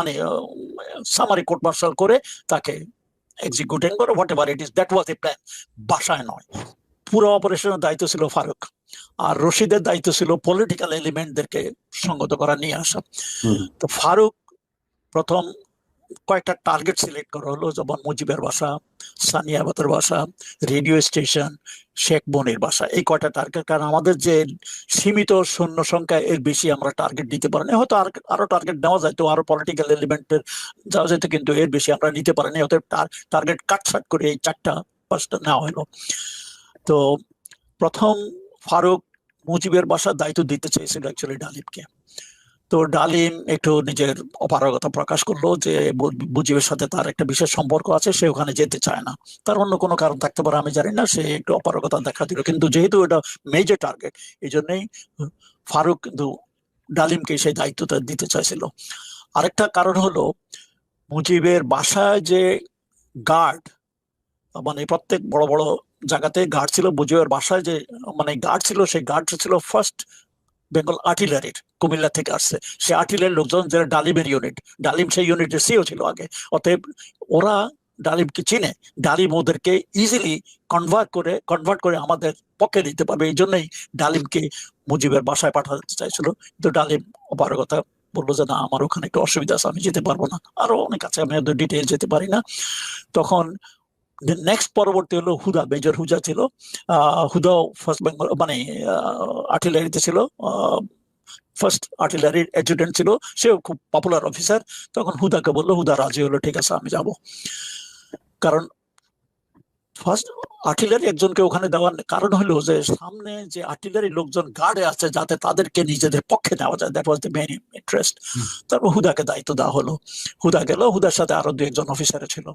মানে summary court martial করে তাকে এক্সিকিউটিং করে whatever it is that was a plan বাসায় নয়। পুরো অপারেশনের দায়িত্ব ছিল ফারুক। আর রশিদের দায়িত্ব ছিল পলিটিক্যাল এলিমেন্টদেরকে সঙ্গত করা নিয়ে আসা। তো ফারুক প্রথম কয়েকটা টার্গেট সিলেক্ট করা হলো, যেমন মুজিবের বাসা সানিয়া সানিয়াবাতের বাসা রেডিও স্টেশন শেখ বনির বাসা। এই কয়টা টার্গেট কারণ আমাদের যে সীমিত সৈন্য সংখ্যা, এর বেশি আমরা টার্গেট দিতে পারিনি হয়তো আর টার্গেট নেওয়া যায়, তো আরও পলিটিক্যাল এলিমেন্টের যাওয়া যেত, কিন্তু এর বেশি আমরা নিতে পারি পারিনি অতএব টার্গেট কাটছাট করে এই চারটা পাঁচটা নেওয়া হলো। তো প্রথম ফারুক মুজিবের বাসার দায়িত্ব দিতে চেয়েছিল অ্যাকচুয়ালি ডালিমকে। তো ডালিম একটু নিজের অপারগতা প্রকাশ করল যে মুজিবের সাথে তার একটা বিশেষ সম্পর্ক আছে, সে ওখানে যেতে চায় না। তার অন্য কোনো কারণ থাকতে পারে, আমি জানি না, সে একটু অপারগতা দেখা দিল। কিন্তু যেহেতু এটা মেজর টার্গেট এই জন্যই ফারুক কিন্তু ডালিমকে সেই দায়িত্বটা দিতে চাইছিল। আরেকটা কারণ হলো, মুজিবের বাসায় যে গার্ড মানে প্রত্যেক বড় বড় জায়গাতে গার্ড ছিল, মুজিবের বাসায় যে মানে গার্ড ছিল, সেই গার্ড ছিল ফার্স্ট বেঙ্গল আর্টিলারির কুমিল্লা থেকে আসছে। সে আর্টিলারির লোকজন যারা ডালিমের ইউনিট ডালিম সেই ইউনিটের সিও ছিল আগে। অতএব ওরা ডালিমকে চিনে। ডালিম ওদেরকে ইজিলি কনভার্ট করে কনভার্ট করে আমাদের পক্ষে দিতে পারবে। এই জন্যই ডালিমকে মুজিবের বাসায় পাঠাতে চাইছিল। কিন্তু ডালিম অপারগতা বলল যে, না, আমার ওখানে একটু অসুবিধা আছে, আমি যেতে পারব না। আরও অনেক আছে, আমি ডিটেল যেতে পারি না। তখন নেক্সট পরবর্তী হলো হুদা মেজর হুজা ছিল। হুদাও ফার্স্ট বেঙ্গল মানে আর্টিলারিতে ছিল। ফার্স্ট আর্টিলারির অ্যাডজুটেন্ট ছিল। সেও খুব পপুলার অফিসার তখন হুদাকে বলল, হুদা রাজি হলো, ঠিক আছে, আমি যাব। কারণ ফার্স্ট আর্টিলারি একজনকে ওখানে দেওয়ার কারণ হলো যে সামনে যে আর্টিলারি লোকজন গার্ডে আছে যাতে তাদেরকে নিজেদের পক্ষে নেওয়া যায়। That was the main interest তারপর হুদাকে দায়িত্ব দেওয়া হলো। হুদা গেল হুদার সাথে আরও দু একজন অফিসার ছিল।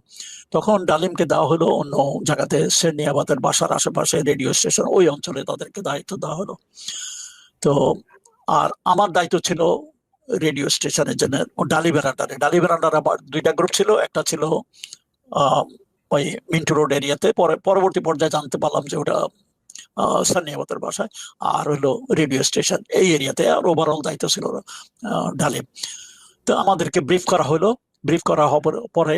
তখন ডালিমকে দেওয়া হলো অন্য জায়গাতে সেরনিয়াবাদের বাসার আশেপাশে রেডিও স্টেশন ওই অঞ্চলে তাদেরকে দায়িত্ব দেওয়া হলো। তো আর আমার দায়িত্ব ছিল রেডিও স্টেশনের জন্য ডালি বেরান্ডারে ডালি আন্ডারে আবার দুইটা গ্রুপ ছিল একটা ছিল আহ, ওই মিন্টু রোড এরিয়াতে। পরে, পরবর্তী পর্যায়ে জানতে পারলাম যে ওটা সানিয়াবাদের বাসায়। আর হলো রেডিও স্টেশন। এই এরিয়াতে আর ওভারঅল দায়িত্ব ছিল ডালিম তো আমাদেরকে ব্রিফ করা হলো। ব্রিফ করা হবার পরে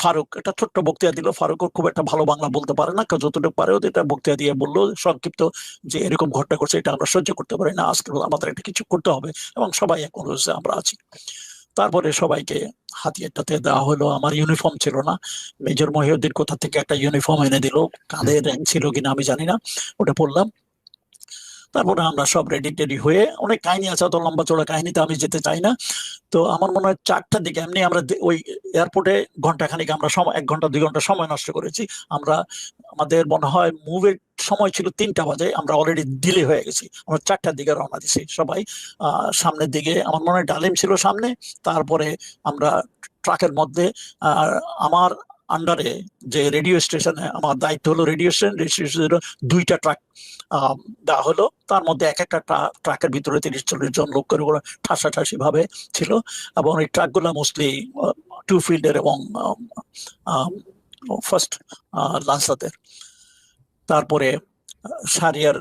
ফারুক একটা ছোট্ট বক্তৃতা দিল। ফারুক খুব একটা ভালো বাংলা বলতে পারে না। যতটুকু পারে এটা বক্তৃতা দিয়ে বলল, সংক্ষিপ্ত যে এরকম ঘটনা করছে এটা আমরা সহ্য করতে পারি না। আজকে আমাদের একটা কিছু করতে হবে এবং সবাই এক অনুরোধে আমরা আছি। তারপরে সবাইকে হাতিয়ারটাতে দেওয়া হলো। আমার ইউনিফর্ম ছিল না। মেজর মহিউদ্দিন কোথা থেকে একটা ইউনিফর্ম এনে দিল? কাঁধে র্যাঙ্ক ছিল কিনা আমি জানি না। ওটা পড়লাম। তারপরে আমরা সব রেডি টেডি হয়ে অনেক কাহিনী আছে অত লম্বা চড়া কাহিনীতে আমি যেতে চাই না। তো আমার মনে হয় চারটার দিকে এমনি আমরা ওই এয়ারপোর্টে ঘণ্টা খানিক আমরা সময়, এক ঘণ্টা, দুই ঘণ্টা সময় নষ্ট করেছি। আমরা, আমাদের মনে হয় মুভের সময় ছিল তিনটা বাজে, আমরা অলরেডি ডিলে হয়ে গেছি। আমরা চারটার দিকে রওনা দিছি সবাই। সামনের দিকে আমার মনে হয় ডালিম ছিল সামনে, তারপরে আমরা ট্রাকের মধ্যে আমার আন্ডারে যে রেডিও স্টেশনে আমার দায়িত্ব হলো রেডিও স্টেশন রেডিও স্টেশনের দুইটা ট্রাক দেওয়া হলো। তার মধ্যে এক একটা ট্রাকের ভিতরে তিরিশ চল্লিশ জন লোক করে ওরা ঠাসাঠাসি ভাবে ছিল এবং এই ট্রাকগুলো মোস্টলি টু ফিল্ডের এবং ফার্স্ট লান্সাদের তারপরে, সারিয়ার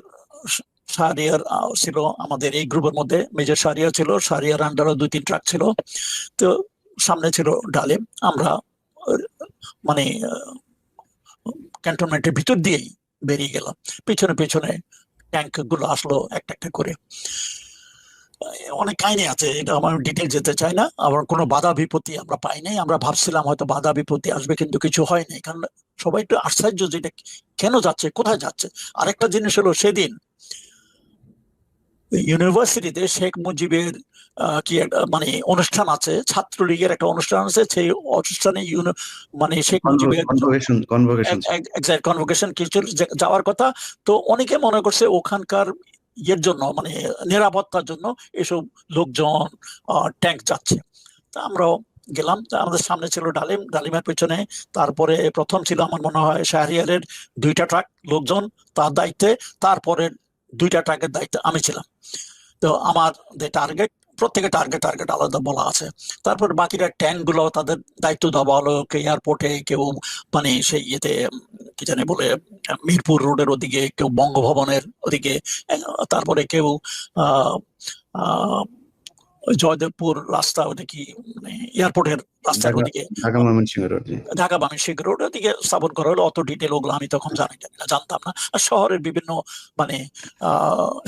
সারিয়ার ছিল আমাদের এই গ্রুপের মধ্যে মেজর সারিয়া ছিল, সারিয়ার আন্ডারও দুই তিন ট্রাক ছিল। তো সামনে ছিল ডালিম। আমরা মানে ক্যান্টনমেন্টের ভিতর দিয়েই বেরিয়ে গেলাম। পেছনে পেছনে ট্যাঙ্কগুলো আসলো একটা একটা করে। অনেক কাহিনী আছে, এটা আমার ডিটেল যেতে চাই না। আবার কোনো বাধা বিপত্তি আমরা পাই নাই। আমরা ভাবছিলাম হয়তো বাধা বিপত্তি আসবে, কিন্তু কিছু হয় নাই। কারণ সবাই একটু আশ্চর্য যেটা কেন যাচ্ছে, কোথায় যাচ্ছে? আরেকটা জিনিস হলো সেদিন ইউনিভার্সিটিতে শেখ মুজিবের কি একটা মানে অনুষ্ঠান আছে ছাত্রলীগের একটা অনুষ্ঠান আছে সেই অনুষ্ঠানে মানে শেখ মুজিবের কনভোকেশন কিছু যাওয়ার কথা। তো অনেকে মনে করছে ওখানকার ইয়ের জন্য মানে নিরাপত্তার জন্য এসব লোকজন ট্যাঙ্ক যাচ্ছে তা আমরাও গেলাম। তা আমাদের সামনে ছিল ডালিম। ডালিমের পেছনে তারপরে প্রথম ছিল আমার মনে হয় শাহরিয়ারের দুইটা ট্রাক লোকজন তার দায়িত্বে। তারপরে দুইটা টার্গেট দায়িত্ব আমি ছিলাম। তো আমার যে টার্গেট প্রত্যেকে টার্গেট টার্গেট আলাদা বলা আছে। তারপর বাকিরা ট্যাঙ্কগুলো তাদের দায়িত্ব দেওয়া হলো কেউ এয়ারপোর্টে কেউ মানে সেই ইয়েতে কি জানে বলে মিরপুর রোডের ওদিকে কেউ বঙ্গভবনের ওদিকে তারপরে কেউ আহ, ওই জয়দেবপুর রাস্তা ওদিকে মানে এয়ারপোর্টের রাস্তার ওদিকে। ঢাকা ময়মনসিংহ রোড ঢাকা রোড ওদিকে স্থাপন করা হলো। অত ডিটেল ওগুলো আমি তখন জানি না জানতাম না। আর শহরের বিভিন্ন মানে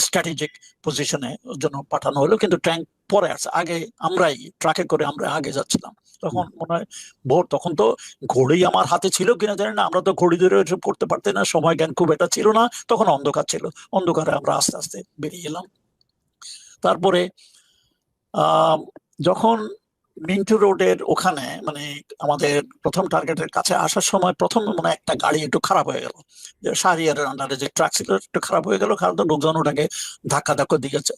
স্ট্র্যাটেজিক পজিশনে জন্য পাঠানো হলো। কিন্তু ট্যাঙ্ক পরে আসছে আগে আমরাই ট্রাকে করে আমরা আগে যাচ্ছিলাম। তখন মনে হয় ভোর তখন তো ঘড়ি আমার হাতে ছিল কিনা জানি না। আমরা তো ঘড়ি ধরে এসব করতে পারতে না। সময় জ্ঞান খুব একটা ছিল না। তখন অন্ধকার ছিল। অন্ধকারে আমরা আস্তে আস্তে বেরিয়ে এলাম। তারপরে যখন মিন্টু রোডের ওখানে মানে আমাদের প্রথম টার্গেটের কাছে আসার সময় প্রথম মানে একটা গাড়ি একটু খারাপ হয়ে গেল। যে আন্ডারে যে ট্রাক ছিল, একটু খারাপ হয়ে গেল, কারণ তো লোকজন ওটাকে ধাক্কা ধাক্কা দিয়েছে।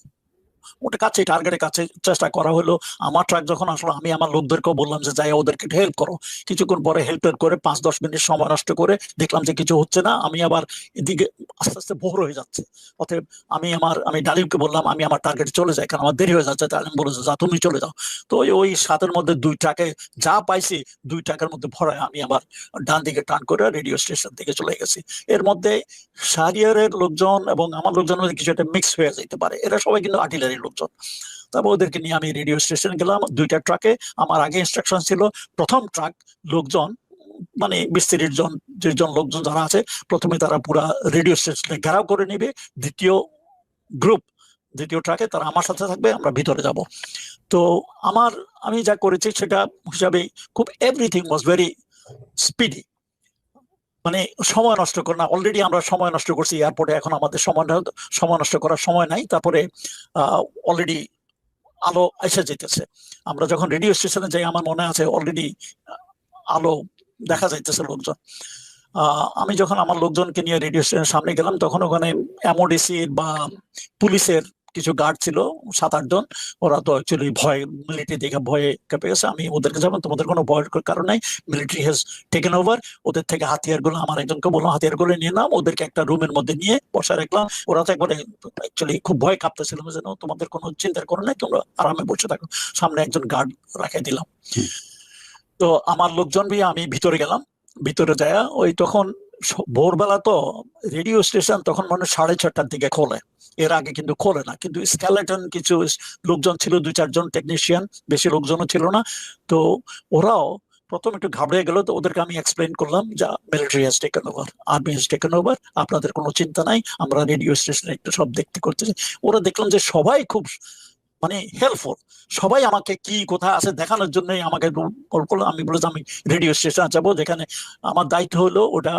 ওটা কাছে টার্গেটের কাছে চেষ্টা করা হলো। আমার ট্রাক যখন আসলো, আমি আমার লোকদেরকেও বললাম যে, যাই, ওদেরকে হেল্প করো। কিছুক্ষণ পরে হেল্প করে পাঁচ দশ মিনিট সময় নষ্ট করে দেখলাম যে, কিছু হচ্ছে না। আমি আবার এদিকে আস্তে আস্তে ভোর হয়ে যাচ্ছে। অতএব আমি আমার, আমি ডালিমকে বললাম, আমি আমার টার্গেটে চলে যাই, কারণ আমার দেরি হয়ে যাচ্ছে। ডালিম বলেছে যা তুমি চলে যাও। তো ওই- সাতের মধ্যে দুই ট্রাকে যা পাইছি, দুই ট্রাকের মধ্যে ভরায় আমি আবার ডান দিকে টার্ন করে রেডিও স্টেশন থেকে চলে গেছি। এর মধ্যে সারিয়ারের লোকজন এবং আমার লোকজনের মধ্যে কিছু একটা মিক্স হয়ে যেতে পারে। এরা সবাই কিন্তু আর্টিলারির লোকজন। তারপর ওদেরকে নিয়ে আমি রেডিও স্টেশন গেলাম, দুইটা ট্রাকে আমার আগে ইনস্ট্রাকশন ছিল, প্রথম ট্রাক লোকজন মানে তিরিশ জন, যে জন লোকজন যারা আছে, প্রথমে তারা পুরা রেডিও স্টেশনে ঘেরাও করে নেবে। দ্বিতীয় গ্রুপ দ্বিতীয় ট্রাকে তারা আমার সাথে থাকবে, আমরা ভিতরে যাব। তো আমার, আমি যা করেছি সেটা হিসাবে খুব এভরিথিং ওয়াজ ভেরি স্পিডি মানে সময় নষ্ট করে, না অলরেডি আমরা সময় নষ্ট করছি এয়ারপোর্টে এখন আমাদের সময় সময় নষ্ট করার সময় নাই, তারপরে অলরেডি আলো এসে যেতেছে আমরা যখন রেডিও স্টেশনে যাই, আমার মনে আছে অলরেডি আলো দেখা যাইতেছে লোকজন। আমি যখন আমার লোকজনকে নিয়ে রেডিও স্টেশনের সামনে গেলাম, তখন ওখানে এমওডিসির বা পুলিশের কিছু গার্ড ছিল সাত আট জন। ওরা তো অ্যাকচুয়ালি ভয় মিলিটারি দেখে ভয়ে কেঁপে গেছে। আমি ওদেরকে যাব তোমাদের কোনো ভয়ের কারণ নাই। মিলিটারি হ্যাজ টেকেন ওভার ওদের থেকে হাতিয়ারগুলো আমার একজনকে বললাম হাতিয়ারগুলো নিয়ে নাম ওদেরকে একটা রুমের মধ্যে নিয়ে বসা রাখলাম। ওরা তো একবারে অ্যাকচুয়ালি খুব ভয় কাঁপতেছিল যেন তোমাদের কোনো চিন্তার করো নাই তোমরা আরামে বসে থাকো। সামনে একজন গার্ড রাখে দিলাম। তো আমার লোকজন আমি ভিতরে গেলাম। ভিতরে যায় ওই তখন ভোরবেলা তো রেডিও স্টেশন তখন মানে সাড়ে ছটার দিকে খোলে। এর আগে কিন্তু খোলে না। কিন্তু স্কেলেটন কিছু লোকজন ছিল দুই চারজন টেকনিশিয়ান বেশি লোকজনও ছিল না। তো ওরাও প্রথম একটু ঘাবড়ে গেল। তো ওদেরকে আমি এক্সপ্লেন করলাম যা military has taken over army has taken over আপনাদের কোনো চিন্তা নাই, আমরা রেডিও স্টেশনে একটু সব দেখতে করতেছি ওরা দেখলাম যে সবাই খুব মানে হেল্পফুল সবাই আমাকে কি, কোথায় আছে দেখানোর জন্য আমাকে কল করল। আমি বলেছি, আমি রেডিও স্টেশন যাব যেখানে আমার দায়িত্ব হলো ওটা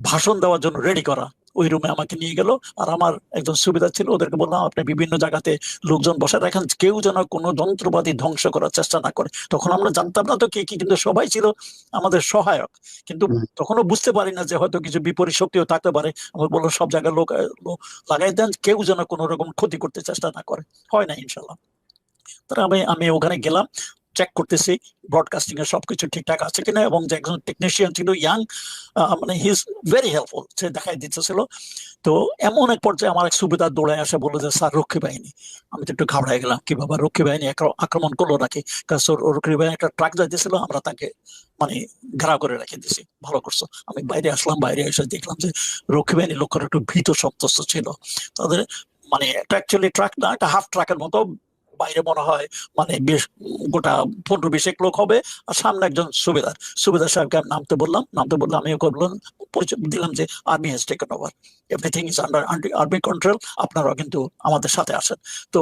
ভাষণ দেওয়ার জন্য রেডি করা। ওই রুমে আমাকে নিয়ে গেল। আর আমার একজন সুবিধা ছিল ওদেরকে বললাম আপনি বিভিন্ন জায়গাতে লোকজন বসে রাখেন কেউ যেন কোনো যন্ত্রপাতি ধ্বংস করার চেষ্টা না করে। তখন আমরা জানতাম না তো কে কি কিন্তু সবাই ছিল আমাদের সহায়ক। কিন্তু তখনও বুঝতে পারি না যে হয়তো কিছু বিপরীত শক্তিও থাকতে পারে। আমার বলল সব জায়গায় লোক লাগাই দেন কেউ যেন কোনো রকম ক্ষতি করতে চেষ্টা না করে। হয় না ইনশাল্লাহ। তারা আমি আমি ওখানে গেলাম। চেক করতেছি ব্রডকাস্টিং এর সবকিছু ঠিকঠাক আছে কিনা এবং যে একজন টেকনিশিয়ান ছিল ইয়াং মানে হি ইজ ভেরি হেল্পফুল সে দেখাই দিতেছিল। তো এমন এক পর্যায়ে আমার এক সুবিধা দৌড়ে আসে, বলল যে, স্যার, রক্ষী বাহিনী, আমি তো একটু ঘাবড়াই গেলাম, কি বাবা রক্ষী বাহিনী আক্রমণ করল নাকি? কারণ রক্ষী বাহিনী একটা ট্রাক যাইতেছিল আমরা তাকে মানে ঘেরাও করে রেখে দিছি ভালো করছ। আমি বাইরে আসলাম, বাইরে এসে দেখলাম যে, রক্ষী বাহিনী লোকের একটু ভীত সন্তুষ্ট ছিল। তাদের মানে একটা অ্যাকচুয়ালি ট্রাক না একটা হাফ ট্রাকের মতো বাইরে মনে হয় মানে বেশ গোটা পনেরো বিশেক লোক হবে আর সামনে একজন সুবেদার। সুবেদার সাহেবকে আমি নামতে বললাম নামতে বললাম আমি ওকে বললাম, পরিচয় দিলাম যে army has taken over everything is under army control আপনারা কিন্তু আমাদের সাথে আসেন তো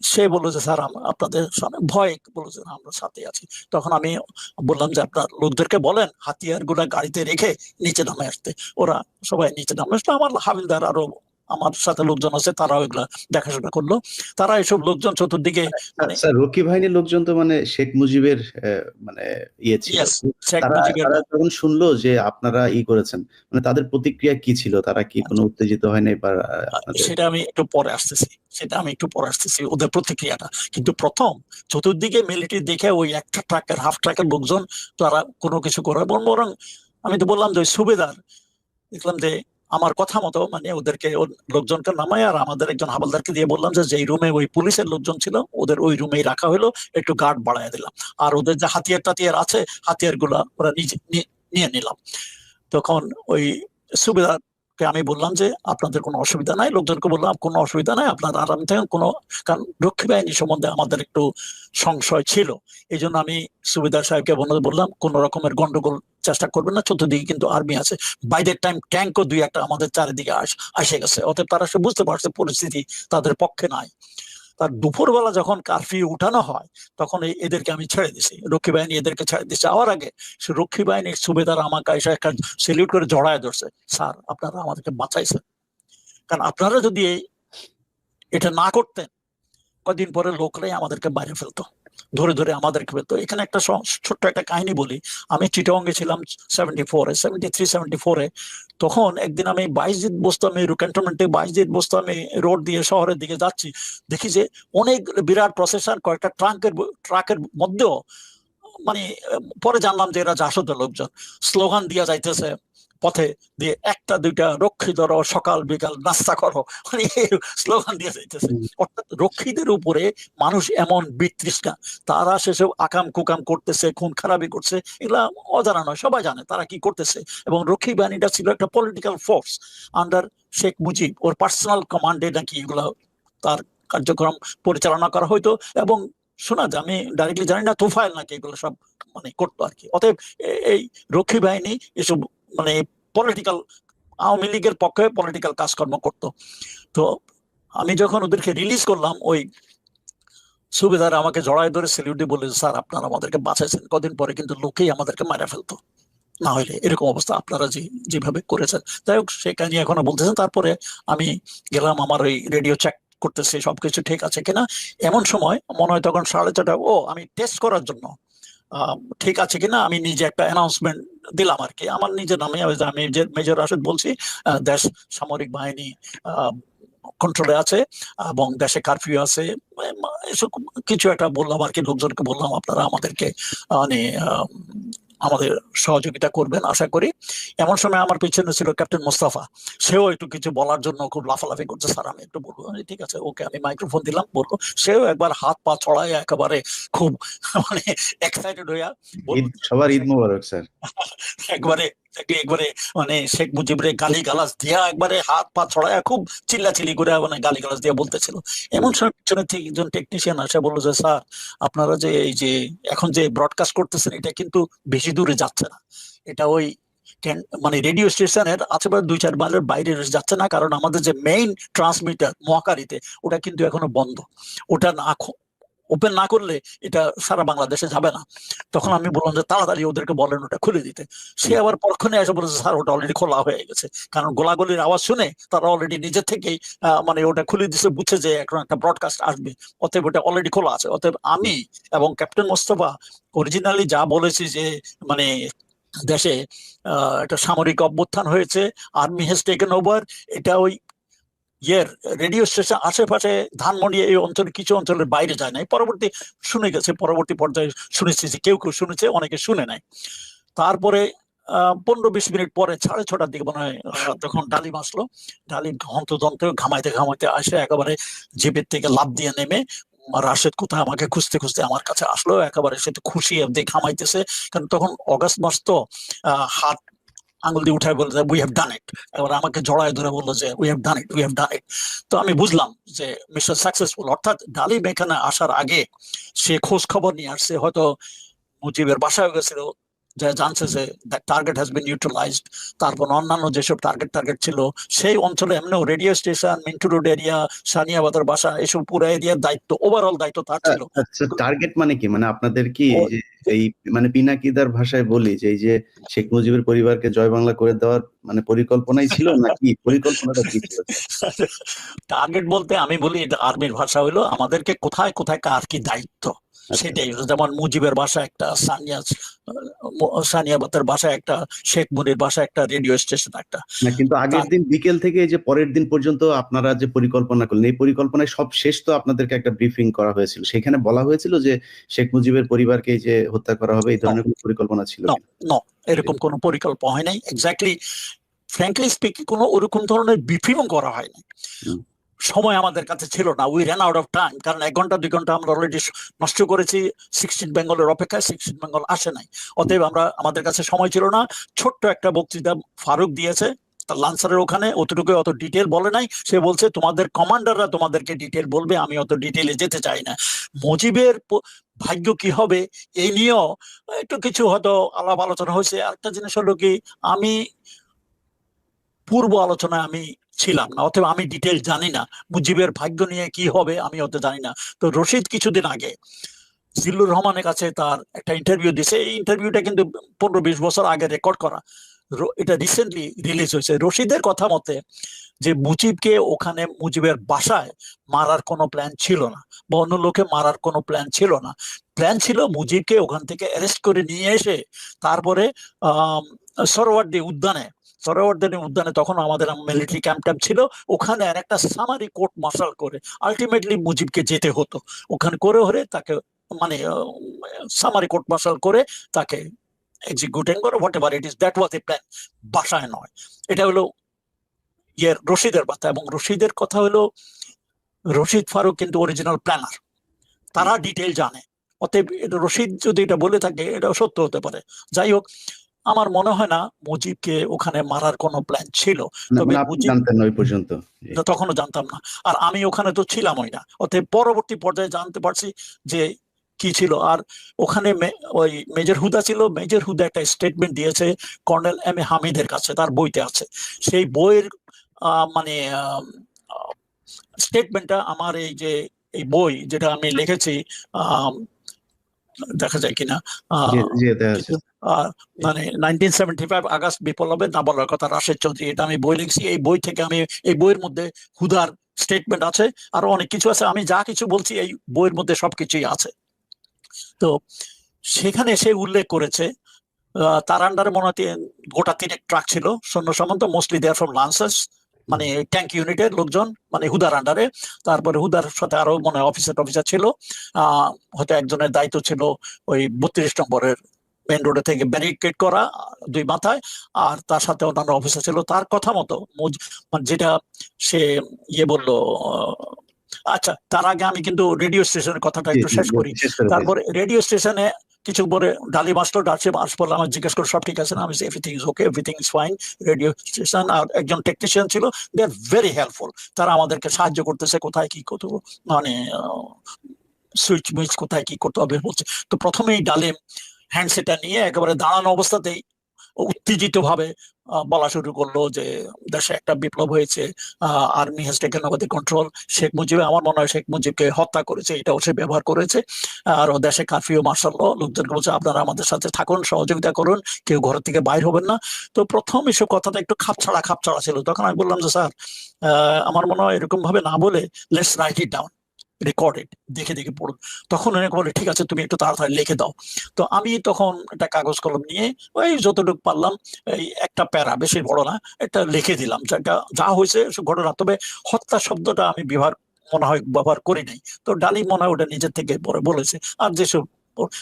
সে বলল যে, স্যার আপনাদের সামনে ভয় বলল যে আমরা সাথে আছি। তখন আমি বললাম যে, আপনার লোকদেরকে বলেন হাতিয়ারগুলা গাড়িতে রেখে নিচে নামে আসতে। ওরা সবাই নিচে নামে আসলো। আমার হাবিলদার আরও আমার সাথে লোকজন আছে তারাও এগুলা দেখাশোনা করল। তারা এসব লোকজন চতুর্দিকে মানে স্যার রক্ষী বাহিনীর লোকজন তো মানে শেখ মুজিবের মানে ইয়ে ছিল। তারা যখন শুনলো যে আপনারা ই করেছেন মানে তাদের প্রতিক্রিয়া কি ছিল? তারা কি কোনো উত্তেজিত হয় নাই বা সেটা আমি একটু পরে আসতেছি সেটা আমি একটু পরে আসতেছি ওদের প্রতিক্রিয়াটা। কিন্তু প্রথম চতুর্দিকে মিলিটারি দেখে ওই একটা ট্রাকের হাফ ট্রাকের লোকজন তারা কোনো কিছু করে বরং আমি তো বললাম যে ওই সুবেদার দেখলাম যে আমার কথা মতো মানে ওদেরকে লোকজনকে নামায়, আর আমাদের একজন হাবালদারকে দিয়ে বললাম যে, যেই রুমে ওই পুলিশের লোকজন ছিল, ওদের ওই রুমেই রাখা হলো একটু গার্ড বাড়ায় দিলাম। আর ওদের যে হাতিয়ার টাতিয়ার আছে হাতিয়ারগুলা ওরা নিজে নিয়ে- নিলাম। তখন ওই সুবেদার আমি বললাম যে আপনাদের কোনো অসুবিধা নাই, লোকজনকে বললাম, কোনো অসুবিধা নাই, আপনার আরাম থেকে কোনো কারণ রক্ষী বাহিনী সম্বন্ধে আমাদের একটু সংশয় ছিল। এই জন্য আমি সুবিধা সাহেবকে বললাম, কোন রকমের গন্ডগোল চেষ্টা করবেন না, চতুর্দিকে কিন্তু আর্মি আছে। বাইরের টাইম ট্যাঙ্কও দুই একটা আমাদের চারিদিকে আস, আসে গেছে। অতএব তারা সে বুঝতে পারছে পরিস্থিতি তাদের পক্ষে নাই। তার দুপুরবেলা যখন কারফিউ উঠানো হয়, তখন এদেরকে আমি ছেড়ে দিছি। রক্ষী বাহিনী এদেরকে ছেড়ে দিছে। যাওয়ার আগে সে রক্ষী বাহিনীর সুবেদার আমাকে এসে একটা সেলিউট করে জড়ায় ধরছে। স্যার, আপনারা আমাদেরকে বাঁচাইছেন। কারণ আপনারা যদি এটা না করতেন কদিন পরে লোকরাই আমাদেরকে বাইরে ফেলতো। ধরে ধরে আমাদেরকে ফেলতো এখানে একটা ছোট্ট একটা কাহিনী বলি। আমি চিটংয়ে ছিলাম সেভেন্টি ফোরে সেভেন্টি থ্রি সেভেন্টি ফোরে তখন একদিন আমি বাইশ বাইশজিৎ বসতাম এই ক্যান্টনমেন্টে বসতাম এই রোড দিয়ে শহরের দিকে যাচ্ছি। দেখি যে অনেক বিরাট প্রসেসার কয়েকটা ট্রাঙ্কের ট্রাকের মধ্যেও মানে পরে জানলাম যে এরা জাসদের লোকজন। স্লোগান দিয়া যাইতেছে পথে দিয়ে একটা দুইটা রক্ষী ধরো সকাল বিকাল নাস্তা করো। মানে স্লোগান দিয়ে যাইতেছে। অর্থাৎ রক্ষীদের উপরে মানুষ এমন বিতৃষ্ণা। তারা সেসব আকাম কুকাম করতেছে খুন খারাপি করছে এগুলা অজানা নয় সবাই জানে তারা কি করতেছে। এবং রক্ষী বাহিনীটা ছিল একটা political force under Sheikh Mujib. ওর পার্সোনাল কমান্ডে নাকি এগুলো তার কার্যক্রম পরিচালনা করা হইতো। এবং শোনা যায় আমি ডাইরেক্টলি জানি না তোফাইল নাকি এগুলো সব মানে করতো আর কি। অতএব এই রক্ষী বাহিনী এসব মানে পলিটিক্যাল আওয়ামী লীগের পক্ষে পলিটিক্যাল কাজকর্ম করতো। তো আমি যখন ওদেরকে রিলিজ করলাম, ওই সুবেদার আমাকে জড়ায় ধরে সেলিউট বলে স্যার, আপনারা আমাদেরকে বাঁচাইছেন কদিন পরে, কিন্তু লোকেই আমাদেরকে মারা ফেলতো। না হলে এরকম অবস্থা আপনারা যে, যেভাবে করেছেন। যাই হোক, সে কাহিনী এখনও বলতেছেন। তারপরে আমি গেলাম আমার ওই রেডিও চেক করতেছে, সবকিছু ঠিক আছে কিনা। এমন সময় মনে হয় তখন সাড়ে চারটা ও, আমি টেস্ট করার জন্য ঠিক আছে কিনা আমি নিজে একটা অ্যানাউন্সমেন্ট দিলাম আর কি আমার নিজের নামে আমি- মেজর রাশেদ বলছি দেশ সামরিক বাহিনী কন্ট্রোলে আছে এবং দেশে কারফিউ আছে। কিছু একটা বললাম আর কি লোকজনকে বললাম আপনারা আমাদেরকে মানে আমাদের সহযোগিতা করবেন আশা করি। এমন সময় আমার পিছনে ছিল ক্যাপ্টেন মুস্তাফা। সেও একটু কিছু বলার জন্য খুব লাফালাফি করছে। স্যার আমি একটু বলব। ঠিক আছে ওকে আমি মাইক্রোফোন দিলাম বলব। সেও একবার হাত পা ছড়ায় একেবারে খুব মানে এক্সাইটেড হইয়া সবার ঈদ মুবারক স্যার। একবারে একবারে মানে শেখ মুজিবরে গালি গালাজ দিয়া একবারে হাত পা ছড়ায় খুব চিল্লাচিল্লি করে মানে গালি গালাজ দিয়ে বলতেছিল। এমন সময় পিছনে থেকে একজন টেকনিশিয়ান আসে, বলল যে, স্যার, আপনারা যে এই যে এখন যে ব্রডকাস্ট করতেছেন, এটা কিন্তু বেশি দূরে যাচ্ছে না। এটা ওই মানে রেডিও স্টেশনের আশেপাশে দুই, চার মাইলের বাইরে যাচ্ছে না, কারণ আমাদের যে মেইন ট্রান্সমিটার মহাকারীতে, ওটা কিন্তু এখনও বন্ধ। ওটা না ওপেন না করলে এটা সারা বাংলাদেশে যাবে না। তখন আমি বললাম যে তাড়াতাড়ি ওদেরকে বলেন ওটা খুলে দিতে। সে আবার পরক্ষণে এসে বলেছে স্যার ওটা অলরেডি খোলা হয়ে গেছে। কারণ গোলাগুলির আওয়াজ শুনে তারা অলরেডি নিজে থেকেই মানে ওটা খুলে দিছে বুঝছে যে এখন একটা ব্রডকাস্ট আসবে। অতএব ওটা অলরেডি খোলা আছে। অতএব আমি এবং ক্যাপ্টেন মোস্তফা অরিজিনালি যা বলেছি যে মানে দেশে আহ, একটা সামরিক অভ্যুত্থান হয়েছে আর্মি হ্যাজ টেকেন ওভার এটা ওই ইয়ের রেডিও স্টেশন আশেপাশে ধানমন্ডি এই অঞ্চলে, কিছু অঞ্চলের বাইরে যায় নাই। পরবর্তী শুনে গেছে, পরবর্তী পর্যায়ে শুনেছি যে কেউ কেউ শুনেছে, অনেকে শুনে নাই। তারপরে পনেরো বিশ মিনিট পরে সাড়ে ছটার দিকে মনে হয় তখন ডালিম আসলো। ডালিম হন্তদন্ত ঘামাইতে ঘামাইতে আসে, একেবারে জিপের থেকে লাভ দিয়ে নেমে, রাশেদ কোথায় আমাকে খুঁজতে খুঁজতে আমার কাছে আসলো, একেবারে সে খুশি দিয়ে ঘামাইতেছে। কারণ তখন অগাস্ট মাস তো হাত আঙুল দিয়ে উঠায় বলতে উই হ্যাভ ডান ইট এবার আমাকে জড়ায় ধরে বলল যে we have done it we have done it তো আমি বুঝলাম যে মিস্টার সাকসেসফুল অর্থাৎ ডালিম এখানে আসার আগে সে খোঁজ খবর নিয়ে আসছে। হয়তো মুজিবের বাসায় গেছিল যে জানছে যে টার্গেট হ্যাজ বিন ইউটিলাইজড তারপর অন্যান্য যেসব টার্গেট টার্গেট ছিল সেই অঞ্চলে এমনিও radio station Mintu road area সানিয়াবাদের বাসা এসব পুরো এরিয়ার দায়িত্ব ওভারঅল দায়িত্ব তার ছিল। আচ্ছা টার্গেট মানে কি? মানে আপনাদের কি এই মানে পিনাকিদার ভাষায় বলি যে এই যে শেখ মুজিবের পরিবারকে জয় বাংলা করে দেওয়ার মানে পরিকল্পনাই ছিল নাকি পরিকল্পনাটা কি ছিল? টার্গেট বলতে আমি বলি আর্মির ভাষা হইল আমাদেরকে কোথায় কোথায় কার কি দায়িত্ব? আচ্ছা। সেটাই। যেমন মুজিবের বাসা একটা সানিয়া সানিয়াবাতের বাসা একটা শেখ মুনির বাসা একটা রেডিও স্টেশন একটা। কিন্তু আগের দিন বিকেল থেকে যে পরের দিন পর্যন্ত আপনারা যে পরিকল্পনা করলেন এই পরিকল্পনায় সব শেষ তো আপনাদেরকে একটা ব্রিফিং করা হয়েছিল। সেখানে বলা হয়েছিল যে শেখ মুজিবের পরিবারকে যে হত্যা করা হবে এই ধরনের কোনো পরিকল্পনা ছিল না এরকম কোনো পরিকল্পনা হয় নাই। এক্স্যাক্টলি ফ্র্যাঙ্কলি স্পিকিং কোনো ওরকম ধরনের ব্রিফিংও করা হয়নি। সময় আমাদের কাছে ছিল না। We run out of time কারণ এক ঘণ্টা, দুই ঘণ্টা আমরা অলরেডি নষ্ট করেছি। সিক্সটিন বেঙ্গলের অপেক্ষায় সিক্সটিন বেঙ্গল আসে নাই। অতএব আমরা আমাদের কাছে সময় ছিল না। ছোট্ট একটা বক্তৃতা ফারুক দিয়েছে একটা লান্সারের ওখানে। অতটুকু অত ডিটেল বলে নাই। সে বলছে, তোমাদের কমান্ডাররা তোমাদেরকে ডিটেল বলবে, আমি অত ডিটেলে যেতে চাই না। মুজিবের ভাগ্য কি হবে এই নিয়েও একটু কিছু হয়তো আলাপ আলোচনা হয়েছে। একটা জিনিস হলো কি, আমি পূর্ব আলোচনায় আমি ছিলাম না অথবা আমি ডিটেল জানি না, মুজিবের ভাগ্য নিয়ে কি হবে আমি অত জানি না। তো রশিদ কিছুদিন আগে জিল্লুর রহমানের কাছে তার একটা ইন্টারভিউ দিছে। এই ইন্টারভিউটা কিন্তু পনেরো বিশ বছর আগে রেকর্ড করা। এটা রিসেন্টলি রিলিজ হয়েছে। রশিদের কথা মতে যে মুজিবকে ওখানে মুজিবের বাসায় মারার কোনো প্ল্যান ছিল না, বা অন্য লোকে মারার কোনো প্ল্যান ছিল না। প্ল্যান ছিল মুজিবকে ওখান থেকে অ্যারেস্ট করে নিয়ে এসে তারপরে, আহ, সরোয়ার্দী উদ্যানে সরোয়ার্দী উদ্যানে তখন আমাদের মিলিটারি ক্যাম্প ট্যাম্প ছিল, ওখানে আর একটা সামারি কোর্ট মার্শাল করে। আলটিমেটলি মুজিবকে যেতে হতো। ওখানে করে হরে তাকে মানে সামারি কোর্ট মার্শাল করে তাকে এক্সিকিউটিং করে whatever it is that was a plan বাসায় নয়। এটা হলো ইয়ের রশিদের কথা এবং রশিদের কথা হলো রশিদ ফারুক কিন্তু অরিজিনাল প্ল্যানার তারা ডিটেল জানে। অতএব রশিদ যদি এটা বলে থাকে, এটা সত্য হতে পারে। যাই হোক আমার মনে হয় না মুজিবকে ওখানে মারার কোনো প্ল্যান ছিল। তবে মানে জানতেন ওই পর্যন্ত। তখনও জানতাম না। আর আমি ওখানে তো ছিলামই না। অতএব পরবর্তী পর্যায়ে জানতে পারছি যে কি ছিল। আর ওখানে ওই মেজর হুদা ছিল। মেজর হুদা একটা স্টেটমেন্ট দিয়েছে কর্নেল এম এ হামিদের কাছে তার বইতে আছে। সেই বইয়ের মানে স্টেটমেন্টটা আমার এই যে এই বই যেটা আমি লিখেছি দেখা যায় কিনা। মানে নাইনটিন সেভেন্টি ফাইভ আগস্ট বিপ্লবে না বলার কথা রাশেদ চৌধুরী। এটা আমি বই লিখছি এই বই থেকে আমি এই বইয়ের মধ্যে হুদার স্টেটমেন্ট আছে আরও অনেক কিছু আছে। আমি যা কিছু বলছি এই বইয়ের মধ্যে সবকিছুই আছে। তো সেখানে সে উল্লেখ করেছে আহ, তার আন্ডারে মনে হয় গোটা তিনেক ট্রাক ছিল। সৈন্য সামন্ত মোস্টলি দেয়ার ফ্রম লান্সার্স মানে ট্যাঙ্ক ইউনিটের লোকজন মানে হুদার আন্ডারে তারপরে হুদার সাথে আরও মনে হয় অফিসার টফিসার ছিল। আহ হয়তো একজনের দায়িত্ব ছিল ওই বত্রিশ নম্বরের মেন রোডে থেকে ব্যারিকেড করা দুই মাথায়। আর তার সাথে অন্যান্য অফিসার ছিল। তার কথা মতো মানে যেটা সে ইয়ে বলল আচ্ছা তার আগে আমি কিন্তু রেডিও স্টেশনের কথাটা একটু শেষ করে। তারপরে রেডিও স্টেশনে কিছু পরে ডালি মাস্টার ডাকছে পরে আমার জিজ্ঞেস করে সব ঠিক আছে না? আমি everything is okay everything is fine radio station আর একজন টেকনিশিয়ান ছিল দে আর ভেরি হেল্পফুল তারা আমাদেরকে সাহায্য করতেছে কোথায় কি হবে, মানে সুইচ মুইচ কোথায় কি করতে হবে বলছে। তো প্রথমেই ডালিম হ্যান্ডসেটটা নিয়ে একেবারে দাঁড়ানো অবস্থাতেই উত্তেজিত ভাবে বলা শুরু করল যে দেশে একটা বিপ্লব হয়েছে army has taken over control Sheikh Mujib, আমার মনে হয় শেখ মুজিবকে হত্যা করেছে, এটাও সে ব্যবহার করেছে। আর ও দেশে কারফিউ মার্শাল লোকজনকে বলছে আপনারা আমাদের সাথে থাকুন, সহযোগিতা করুন, কেউ ঘর থেকে বাইর হবেন না। তো প্রথম এসব কথাটা একটু খাপছাড়া খাপছাড়া ছিল। তখন আমি বললাম যে, স্যার আমার মনে হয় এরকম ভাবে না বলে let's write it down recorded দেখে দেখে পড়ুন। তখন অনেক বলে, ঠিক আছে, তুমি একটু তাড়াতাড়ি লিখে দাও। তো আমি তখন একটা কাগজ কলম নিয়ে ওই যতটুকু পারলাম, এই একটা প্যারা, বেশি বড় না এটা লিখে দিলাম। যেটা যা হয়েছে ঘটনা। তবে হত্যা শব্দটা আমি ব্যবহার, মনে হয় ব্যবহার করি নাই। তো ডালি মনে হয় ওটা নিজের থেকে পরে বলেছে। আর যেসব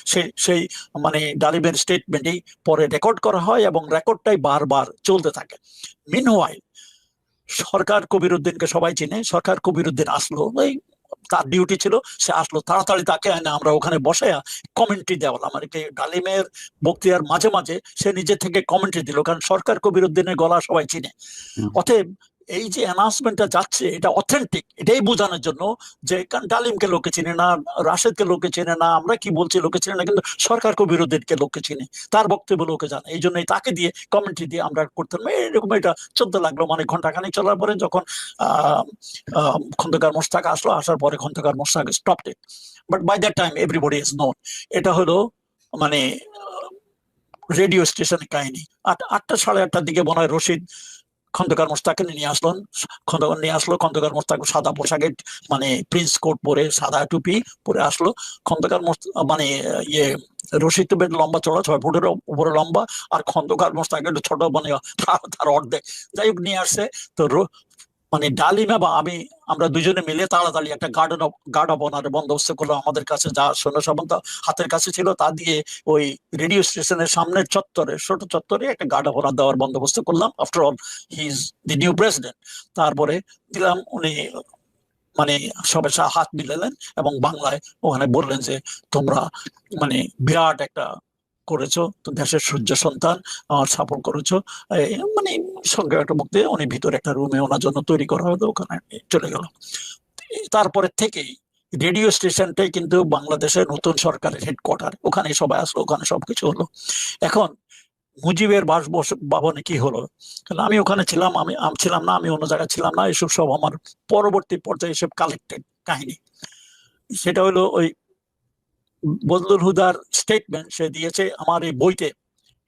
সেই সেই মানে ডালিমের স্টেটমেন্টেই পরে রেকর্ড করা হয় এবং রেকর্ডটাই বারবার চলতে থাকে। মিনওয়াইল সরকার কবিরুদ্দিনকে সবাই চিনে। সরকার কবিরুদ্দিন আসলো। ওই তার ডিউটি ছিল সে আসলো তাড়াতাড়ি তাকে এনে আমরা ওখানে বসাইয়া কমেন্ট্রি দেওয়ালাম আর কি ডালিমের বক্তিয়ার মাঝে মাঝে সে নিজে থেকে কমেন্ট্রি দিল কারণ সরকার কবিরুদ্দিনের গলা সবাই চিনে। অতএব এই যে অ্যানাউন্সমেন্টটা যাচ্ছে, এটা অথেন্টিক এটাই বোঝানোর জন্য যে ডালিমকে লোকে চিনে না, রাশেদকে লোকে চেনে না, আমরা কি বলছি লোকে চিনে না, কিন্তু সরকার কবিরুদ্দিনকে লোকে চিনে, তার বক্তব্য লোকে জানে, এই জন্যই তাকে দিয়ে কমেন্ট্রি দিয়ে আমরা করতাম এরকম এটা চলতে লাগল মানে ঘন্টাখানিক চলার পরে যখন খন্দকার মোস্তাক আসলো, আসার পরে Khondaker Mostaq stop it but by that time everybody is known এটা হলো মানে রেডিও স্টেশনের কাহিনী। আট, আটটা সাড়ে আটটার দিকে মনে হয় রশিদ খন্দকার মোস্তাকে নিয়ে আসলো। খন্দকার নিয়ে আসলো খন্দকার মোস্তাক সাদা পোশাকে মানে প্রিন্স কোট পরে সাদা টুপি পরে আসলো। খন্দকার মানে ইয়ে রশিদ বেশ লম্বা চড়া ছয় ফুটের উপরে লম্বা। আর খন্দকার মোস্তাক ছোট মানে তার যাই হোক, নিয়ে আসছে তো মানে ডালিমা বা আমি, আমরা দুজনে মিলে তাড়াতাড়ি একটা গার্ডেন গার্ড অফ অনার বন্দোবস্ত করল আমাদের কাছে যা সৈন্য সামন্ত হাতের কাছে ছিল, তা দিয়ে ওই রেডিও স্টেশনের সামনের চত্বরে, ছোট চত্বরে একটা গার্ড অফ অনার দেওয়ার বন্দোবস্ত করলাম। After all he is the new president তারপরে দিলাম, উনি মানে সবার সাথে হাত মিলালেন এবং বাংলায় ওখানে বললেন যে, তোমরা মানে বিরাট একটা করেছ দেশের সূর্য সন্তান আমার সাপোর্ট করেছ মানে সঙ্গে একটা মুখ দিয়ে উনি ভিতরে একটা রুমে ওনার জন্য তৈরি করা হতো ওখানে চলে গেল। তারপরে থেকেই রেডিও স্টেশনটাই কিন্তু বাংলাদেশের নতুন সরকারের হেডকোয়ার্টার ওখানে সবাই আসলো, ওখানে সবকিছু হলো। এখন মুজিবের বাস ভবনে কি হলো? কারণ আমি ওখানে ছিলাম, আমি আমি ছিলাম না, আমি অন্য জায়গায় ছিলাম না, এসব সব আমার পরবর্তী পর্যায়ে এসব কালেক্টেড কাহিনী। সেটা হলো ওই বদলুল হুদার স্টেটমেন্ট সে দিয়েছে, আমার এই বইতে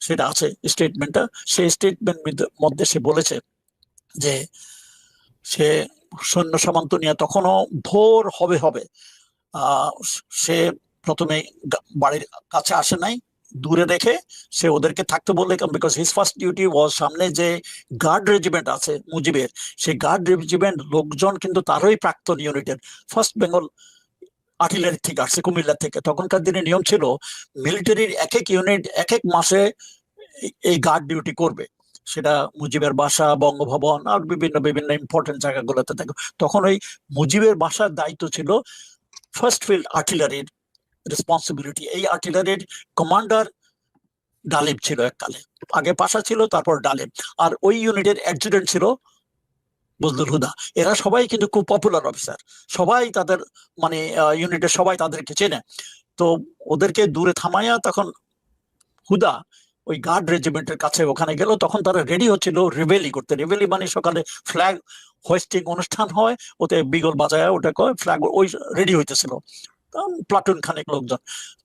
সেটা আছে স্টেটমেন্টটা সেই স্টেটমেন্ট মধ্যে সে বলেছে যে সে সৈন্য সামন্ত নিয়ে তখনও ভোর হবে হবে। সে প্রথমে বাড়ির কাছে আসে নাই, দূরে রেখে সে ওদেরকে থাকতে বললে because his first duty was সামনে যে গার্ড রেজিমেন্ট আছে মুজিবের, সেই গার্ড রেজিমেন্ট লোকজন কিন্তু তারই প্রাক্তন ইউনিটের ফার্স্ট বেঙ্গল আর্টিলারি থেকে আসছে কুমিল্লা থেকে। তখনকার দিনে নিয়ম ছিল মিলিটারির এক এক ইউনিট এক এক মাসে এই- গার্ড ডিউটি করবে। সেটা মুজিবের বাসা, বঙ্গভবন, আর বিভিন্ন বিভিন্ন ইম্পর্টেন্ট জায়গাগুলোতে থাকে। তখন ওই মুজিবের বাসার দায়িত্ব ছিল ফার্স্ট ফিল্ড আর্টিলারির রেসপন্সিবিলিটি এই আর্টিলারির কমান্ডার ডালিম ছিল এককালে। আগে পাশা ছিল, তারপর ডালিম। আর ওই ইউনিটের অ্যাডজুটেন্ট ছিল বজলুল হুদা? এরা সবাই কিন্তু খুব পপুলার অফিসার সবাই তাদের মানে ইউনিটের সবাই তাদেরকে চেনে। তো ওদেরকে দূরে থামাইয়া তখন হুদা ওই গার্ড রেজিমেন্টের কাছে ওখানে গেল। তখন তারা রেডি হচ্ছিল রিভেলি করতে। রিভেলি মানে সকালে ফ্ল্যাগ হোয়েস্টিং অনুষ্ঠান হয়, ওতে বিগল বাজায় ওটা কয় ফ্ল্যাগ ওই রেডি হইতেছিল। প্লাটুন খানেক লোকজন।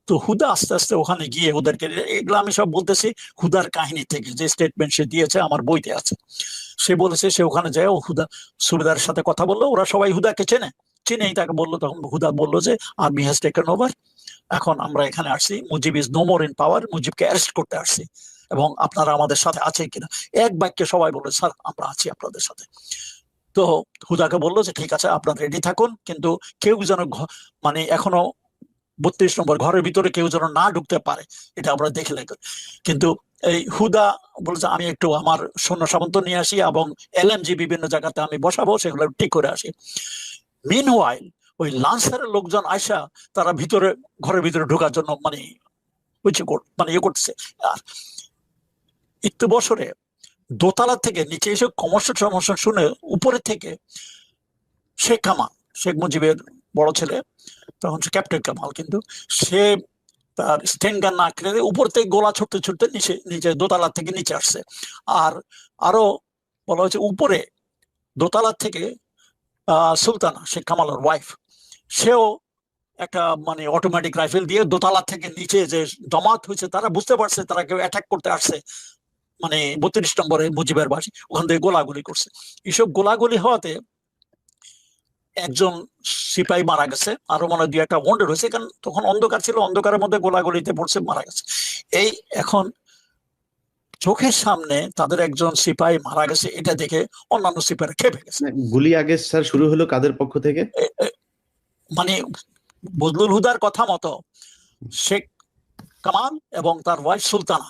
তো হুদা আস্তে আস্তে ওখানে গিয়ে ওদেরকে এগুলো আমি সব বলতেছি, হুদার কাহিনী থেকে যে স্টেটমেন্ট সে দিয়েছে, আমার বইতে আছে। সে বলেছে, সে ওখানে যায়, ও হুদা সুবিদার সাথে কথা বলল, ওরা সবাই হুদাকে চেনে। চিনেই তাকে বলল, তখন হুদা বলল যে আর্মি হ্যাজ টেকেন ওভার এখন আমরা এখানে আসছি, Mujib is no more in power মুজিবকে arrest করতে আসছি। এবং আপনারা আমাদের সাথে আছে কিনা? এক বাক্যে সবাই বলল স্যার আমরা আছি আপনাদের সাথে। তো হুদাকে বলল যে, ঠিক আছে, আপনারা রেডি থাকুন। কিন্তু কেউ যেন মানে এখনও বত্রিশ নম্বর ঘরের ভিতরে কেউ যেন না ঢুকতে পারে, এটা আমরা দেখে লাগবে কিন্তু এই হুদা বলছে, আমি একটু আমার সৈন্য সামন্ত নিয়ে আসি এবং এলএমজি বিভিন্ন জায়গাতে আমি বসাবো, সেগুলো ঠিক করে আসি। মিন ওয়াইল ওই লান্সারের লোকজন আয়সা তারা ভিতরে, ঘরের ভিতরে ঢোকার জন্য মানে মানে ইয়ে করছে আর একটু বছরে দোতলা থেকে নিচে এসে কমার্শিয়াল সমস্যা শুনে উপরে থেকে শেখ কামাল শেখ মুজিবের বড় ছেলে, তখন সে ক্যাপ্টেন কামাল কিন্তু সে তার স্টেন গান না কেড়ে উপর থেকে গোলা ছুটতে ছুটতে নিচে নিচে দোতলা থেকে নিচে আসছে। আর আরও বলা হয়েছে উপরে দোতলা থেকে সুলতানা শেখ কামালের ওয়াইফ সেও একটা মানে অটোমেটিক রাইফেল দিয়ে দোতলা থেকে নিচে যে জমাত হয়েছে তারা বুঝতে পারছে, তারা কেউ অ্যাটাক করতে আসছে। মানে বত্রিশ নম্বরে মুজিবের বাসী, ওখান থেকে গোলাগুলি করছে। এইসব গোলাগুলি হওয়াতে একজন সিপাহী মারা গেছে আরও মনে হয় দুই একটা ওয়ান্ডেড হয়েছে কারণ তখন অন্ধকার ছিল অন্ধকারের মধ্যে গোলাগুলিতে পড়ছে মারা গেছে। এই এখন চোখের সামনে তাদের একজন সিপাহী মারা গেছে এটা দেখে অন্যান্য সিপাহীরা খেপে গেছে। মানে গুলি আগে স্যার শুরু হলো কাদের পক্ষ থেকে? মানে বদলুল হুদার কথা মতো শেখ কামাল এবং তার ওয়াইফ সুলতানা।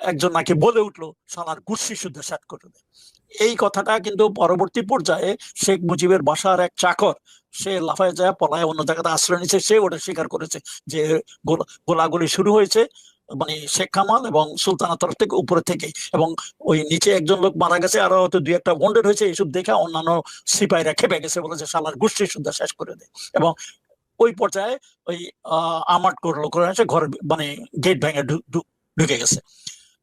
একজন নাকি বলে উঠল সালার গুচ্ছি শুদ্ধ শ্যাট করে এই কথাটা কিন্তু পরবর্তী পর্যায়ে শেখ মুজিবের বাসার এক চাকর সে লাফায় যায় পলায় অন্য জায়গাতে আশ্রয় নিচ্ছে সে ওটা স্বীকার করেছে যে গোলা- গোলাগুলি শুরু হয়েছে মানে শেখ কামাল এবং সুলতানা তরফ থেকে উপরে থেকে এবং ওই নিচে একজন লোক মারা গেছে আরও হয়তো দুই একটা ওয়ান্ডেড হয়েছে এইসব দেখে অন্যান্য সিপাহীরা খেপে গেছে বলেছে সালার গোষ্ঠী সুদ্ধা শেষ করে দেয় এবং ওই পর্যায়ে ওই আহ, করল করে এসে ঘর মানে গেট ভেঙে ঢুকে গেছে।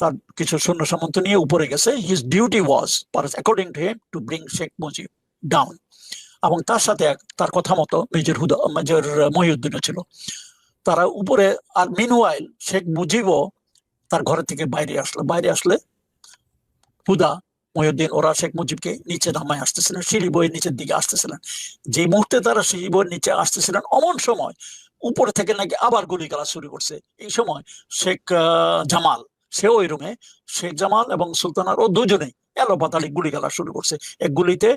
তার কিছু সৈন্য সামন্ত নিয়ে উপরে গেছে। His duty was per according to him to bring Sheikh Mujib down এবং তার সাথে তার কথা মতো মেজর হুদা, মেজর মহিউদ্দিনও ছিল। তারা উপরে, আর মিনওয়াইল শেখ মুজিবও তার ঘরের থেকে বাইরে আসলো। বাইরে আসলে হুদা, মহিউদ্দিন, ওরা শেখ মুজিবকে নিচে নামায় আসতেছিলেন, সিঁড়ি বইয়ের নিচের দিকে আসতেছিলেন। যে মুহূর্তে তারা সিঁড়ি বইয়ের নিচে আসতেছিলেন, অমন সময় উপরে থেকে নাকি আবার গুলি করা শুরু করছে। এই সময় শেখ জামাল সেও ওই রুমে শেখ জামাল এবং সুলতানার ও এলো পাতালি গুলি খেলা শুরু করছে। এক গুলিতে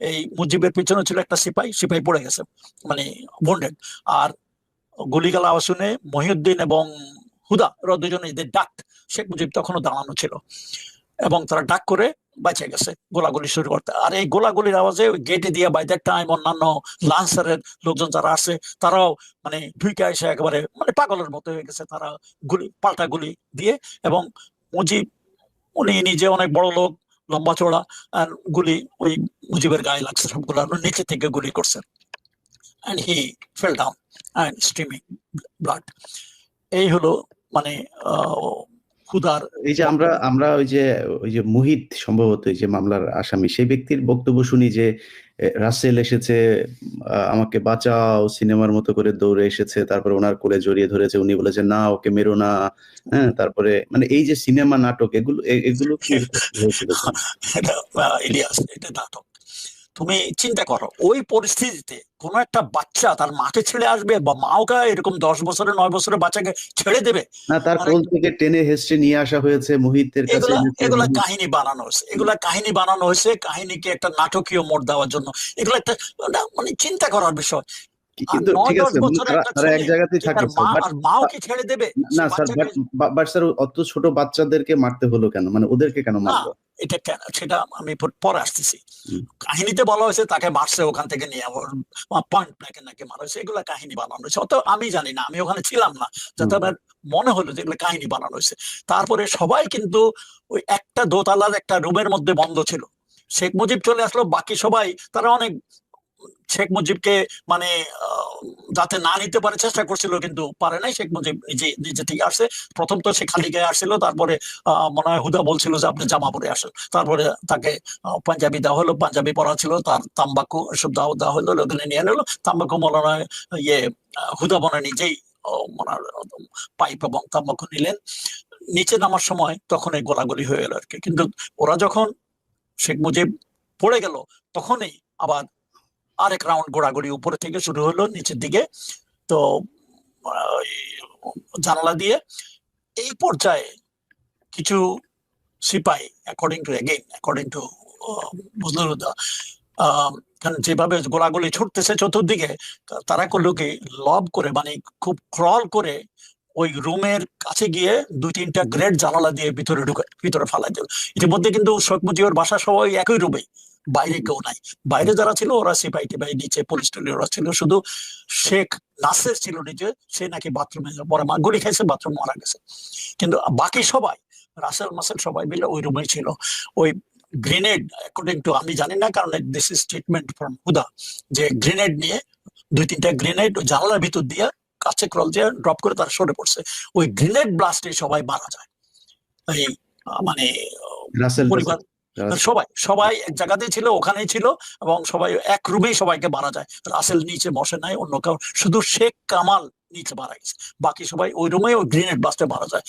এই মুজিবের পিছনে ছিল একটা সিপাই সিপাই পড়ে গেছে মানে বন্ডেড আর গুলি খেলা শুনে মহিউদ্দিন এবং হুদা ওরা দুজনে এদের ডাক, শেখ মুজিব তখনও দাঁড়ানো ছিল। এবং তারা ডাক করে বেঁচে গেছে, গোলাগুলি শুরু করতে। আর এই গোলাগুলির আওয়াজে গেটে দিয়ে বাই দ্যাট টাইম অন্যান্য লান্সারের লোকজন যারা আছে, তারাও মানে ঢুকে এসে একেবারে মানে পাগলের মতো হয়ে গেছে। তারা গুলি, পাল্টা গুলি দিয়ে এবং মুজিব, উনি নিজে অনেক বড় লোক, লম্বা চড়া আর গুলি ওই মুজিবের গায়ে লাগছে সবগুলো। নিচে থেকে গুলি করছে। And he fell down and streaming blood এই হলো মানে ক্ষুধার এই যে আমরা আমরা ওই যে ওই যে মুহিত সম্ভবত এই যে মামলার আসামি সেই ব্যক্তির বক্তব্য শুনি যে রাসেল এসেছে আমাকে বাঁচাও সিনেমার মতো করে দৌড়ে এসেছে তারপরে ওনার কোলে জড়িয়ে ধরেছে উনি বলেছে না ওকে মেরো না। হ্যাঁ তারপরে মানে এই যে সিনেমা নাটক এগুলো এগুলো কি হয়েছিল এটা ইলিয়াস এটা নাটক তুমি চিন্তা করো ওই পরিস্থিতিতে কোনো একটা বাচ্চা তার মাকে ছেড়ে আসবে বা মাওকে এরকম দশ বছরের নয় বছরের বাচ্চাকে ছেড়ে দেবে? না তার মানে- কোল থেকে টেনে হেসে নিয়ে আসা হয়েছে মুহিতের কাছে এগুলা কাহিনী বানানো হয়েছে। এগুলা কাহিনী বানানো হয়েছে কাহিনীকে একটা নাটকীয় মোড় দেওয়ার জন্য। এগুলো একটা মানে চিন্তা করার বিষয়। কিন্তু ঠিক আছে তারা এক জায়গাতেই থাকে মাও কি ছেড়ে দেবে না স্যার বাট স্যার অত ছোট বাচ্চাদেরকে মারতে হলো কেন? মানে ওদেরকে কেন মারলো? এটা কেন? সেটা আমি পরে আসতেছি। কাহিনীতে বলা হয়েছে তাকে মারছে ওখান থেকে নিয়ে পয়েন্ট ব্ল্যাকে নাকি মারা হয়েছে এগুলা কাহিনী বানানো হয়েছে। অত আমি জানি না আমি ওখানে ছিলাম না। যাতে আমার মনে হলো যে এগুলো কাহিনী বানানো হয়েছে। তারপরে সবাই কিন্তু ওই একটা দোতলার একটা রুমের মধ্যে বন্ধ ছিল। শেখ মুজিব চলে আসলো বাকি সবাই তারা অনেক শেখ মুজিবকে মানে যাতে না নিতে পারে চেষ্টা করছিল কিন্তু পারে নাই শেখ মুজিব নিজে নিজে থেকে আসছে। প্রথম তো সে খালি গায়ে আসছিল, তারপরে মনে হয় হুদা বলছিল যে আপনি জামা পরে আসেন। তারপরে তাকে পাঞ্জাবি দেওয়া হলো, পাঞ্জাবি পরা ছিল, তার তাম্বাকু এসব দেওয়া দেওয়া হলো, ওখানে নিয়ে নিলো। তাম্বাকু মনে হয় ইয়ে হুদা মনে নিজেই হয় পাইপ এবং তাম্বাকু নিলেন। নিচে নামার সময় তখন এই গোলাগুলি হয়ে গেল আর কি। কিন্তু ওরা যখন শেখ মুজিব পড়ে গেল, তখনই আবার আরেক রাউন্ড গোড়াগড়ি উপরে থেকে শুরু হলো নিচের দিকে। তো জানালা দিয়ে এই পর্যায়ে কিছু সিপাই according to again according to বজলুদ্দা কারণ যেভাবে গোলাগুলি ছুটতেছে চতুর্দিকে তারা করল কি লব করে মানে খুব ক্রল করে ওই রুমের কাছে গিয়ে দুই তিনটা গ্রেড জানালা দিয়ে ভিতরে ঢুকে, ভিতরে ফালাই দিল। ইতিমধ্যে কিন্তু শেখ মুজিবের বাসা সবাই একই রুমে বাইরে কেউ নাই। বাইরে যারা ছিল ওরা সিপাই টিপাই নিচে পুলিশ টুলি ওরা ছিল। শুধু শেখ নাসের ছিল নিচে সে নাকি বাথরুমে পরে মা গুলি খাইছে বাথরুম মারা গেছে। কিন্তু বাকি সবাই রাসেল মাসেল সবাই মিলে ওই রুমে ছিল। ওই গ্রেনেড অ্যাকর্ডিং টু আমি জানি না কারণ this is statement from Huda যে গ্রেনেড নিয়ে দুই তিনটা গ্রেনেড জানালার ভিতর দিয়ে কাছে ক্রল দিয়ে ড্রপ করে তারা সরে পড়ছে। ওই গ্রেনেড ব্লাস্টে সবাই মারা যায়। এই মানে পরিবার সবাই সবাই এক জায়গাতেই ছিল, ওখানেই ছিল এবং সবাই এক রুমেই সবাইকে মারা যায়। রাসেল নিচে বসে নাই, অন্য কেউ শুধু শেখ কামাল নিচে মারা গেছে। বাকি সবাই ওই রুমে ওই গ্রেনেড বাস্টে মারা যায়।